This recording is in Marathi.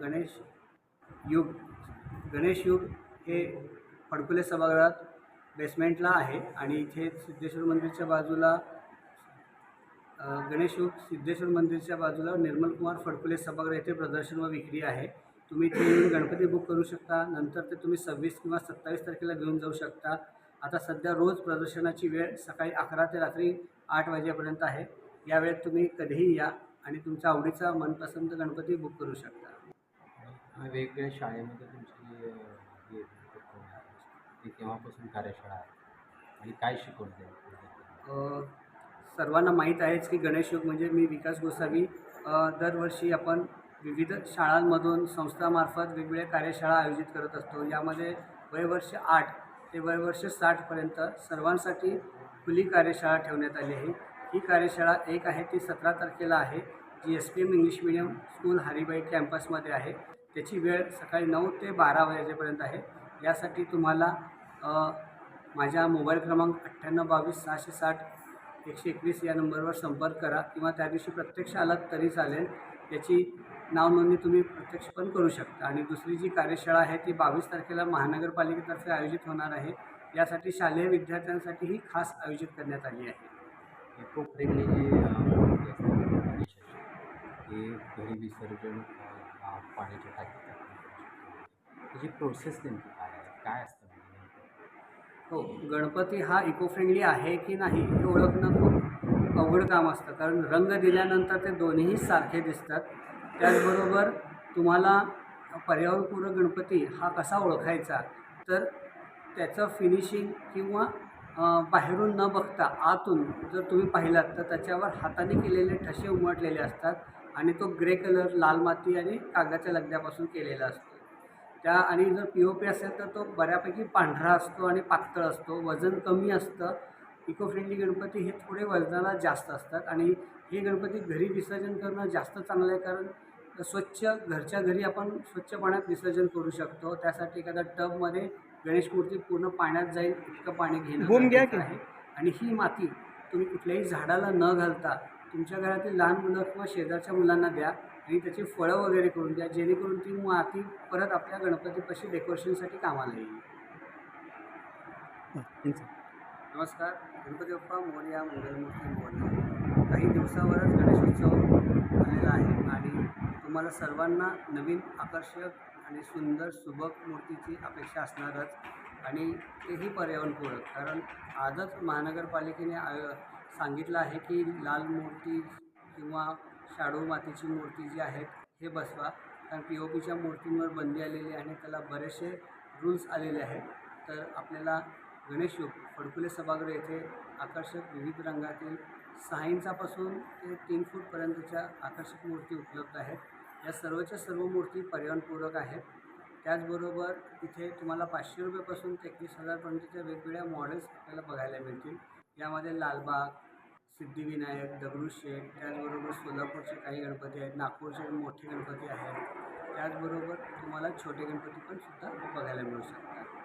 गणेश युग गणेश युग हे फडकुले सभागृहात बेसमेंटला आहे आणि इथे सिद्धेश्वर मंदिरच्या बाजूला गणेश युग सिद्धेश्वर मंदिरच्या बाजूला निर्मल कुमार फडकुले सभागृह येथे प्रदर्शन व विक्री आहे. तुम्ही इथे येऊन गणपती बुक करू शकता. नंतर ते तुम्ही सव्वीस किंवा सत्तावीस तारखेला घेऊन जाऊ शकता. आता सध्या रोज प्रदर्शनाची वेळ सकाळी अकरा ते रात्री आठ वाजेपर्यंत आहे. या वेळेत तुम्ही कधीही या आणि तुमच्या आवडीचा मनपसंत गणपती बुक करू शकता. वेगवेगळ्या शाळेमध्ये तुमची हे केव्हापासून कार्यशाळा आहे? आणि काय शिकवते? अ, सर्वांना माहीत आहेच की गणेश योग म्हणजे मी विकास गोसावी. अ, दरवर्षी आपण विविध शाळांमधून संस्थामार्फत वेगवेगळ्या कार्यशाळा आयोजित करत असतो. यामध्ये वयवर्ष आठ ते वयवर्ष साठपर्यंत सर्वांसाठी खुली कार्यशाळा ठेवण्यात आली आहे. ही कार्यशाळा एक आहे ती सतरा तारखेला आहे. G S P M English medium school Haribai कॅम्पसमध्ये आहे. त्याची वेळ सकाळी नऊ ते बारा वाजेपर्यंत आहे. यासाठी तुम्हाला माझ्या मोबाईल क्रमांक अठ्ठ्याण्णव बावीस सहाशे साठ एकशे एकवीस या नंबरवर संपर्क करा किंवा त्या दिवशी प्रत्यक्ष आलात तरी चालेल. याची नावनोंदणी तुम्ही प्रत्यक्ष पण करू शकता. आणि दुसरी जी कार्यशाळा आहे ती बावीस तारखेला महानगरपालिकेतर्फे आयोजित होणार आहे. यासाठी शालेय विद्यार्थ्यांसाठीही खास आयोजित करण्यात आली आहे. खूप फ्रेंडली जी हे घरी विसर्जन अ, अ, त्याची प्रोसेस नेमकी काय आहे? काय असतं म्हणजे हो गणपती हा इको फ्रेंडली आहे की नाही हे ओळखणं खूप अवघड काम असतं. कारण रंग दिल्यानंतर ते दोन्हीही सारखे दिसतात. त्याचबरोबर तुम्हाला पर्यावरणपूरक गणपती हा कसा ओळखायचा? तर त्याचं फिनिशिंग किंवा बाहेरून न बघता आतून जर तुम्ही पाहिलात तर त्याच्यावर हाताने केलेले ठसे उमटलेले असतात. आणि तो ग्रे कलर लाल माती आणि कागदाच्या लगद्यापासून केलेला असतो. त्या आणि जर पी ओ पी असेल तर तो बऱ्यापैकी पांढरा असतो आणि पातळ असतो. वजन कमी असतं. इको फ्रेंडली गणपती हे थोडे वजनाला जास्त असतात आणि हे गणपती घरी विसर्जन करणं जास्त चांगलं आहे कारण स्वच्छ घरच्या घरी आपण स्वच्छ पाण्यात विसर्जन करू शकतो. त्यासाठी एखाद्या टबमध्ये गणेश मूर्ती पूर्ण पाण्यात जाईल इतकं पाणी घेणं आहे. आणि ही माती तुम्ही कुठल्याही झाडाला न घालता तुमच्या घरातील लहान मुलं किंवा शेजारच्या मुलांना द्या आणि त्याची फळं वगैरे करून द्या जेणेकरून ती माती परत आपल्या गणपतीपाशी डेकोरेशनसाठी कामाला येईल. नमस्कार. गणपती बाप्पा मोरया मंगलमूर्ती मोरया. काही दिवसावरच गणेशोत्सव आलेला आहे आणि तुम्हाला सर्वांना नवीन आकर्षक आणि सुंदर सुबक मूर्तीची अपेक्षा असणारच आणि तेही पर्यावरणपूरक. कारण आजच महानगरपालिकेने आय सांगितलं आहे की लाल मूर्ती किंवा शाडू मातीची मूर्ती जी आहेत हे बसवा. कारण पी ओ पीच्या मूर्तींवर बंदी आलेली आहे आणि त्याला बरेचसे रूल्स आलेले आहेत. तर आपल्याला गणेश युग फडकुले सभागृह येथे आकर्षक विविध रंगातील सहा इंचापासून ते तीन फूटपर्यंतच्या आकर्षक मूर्ती उपलब्ध आहेत. या सर्वच्या सर्व मूर्ती पर्यावरणपूरक आहेत. त्याचबरोबर इथे तुम्हाला पाचशे रुपयापासून ते एकवीस हजारपर्यंतच्या वेगवेगळ्या मॉडेल्स आपल्याला बघायला मिळतील. यामध्ये लालबाग सिद्धिविनायक दगडूशेठ त्याचबरोबर सोलापूरचे काही गणपती आहेत नागपूरचे मोठे गणपती आहेत. त्याचबरोबर तुम्हाला छोटे गणपती पण सुद्धा बघायला मिळू शकतात.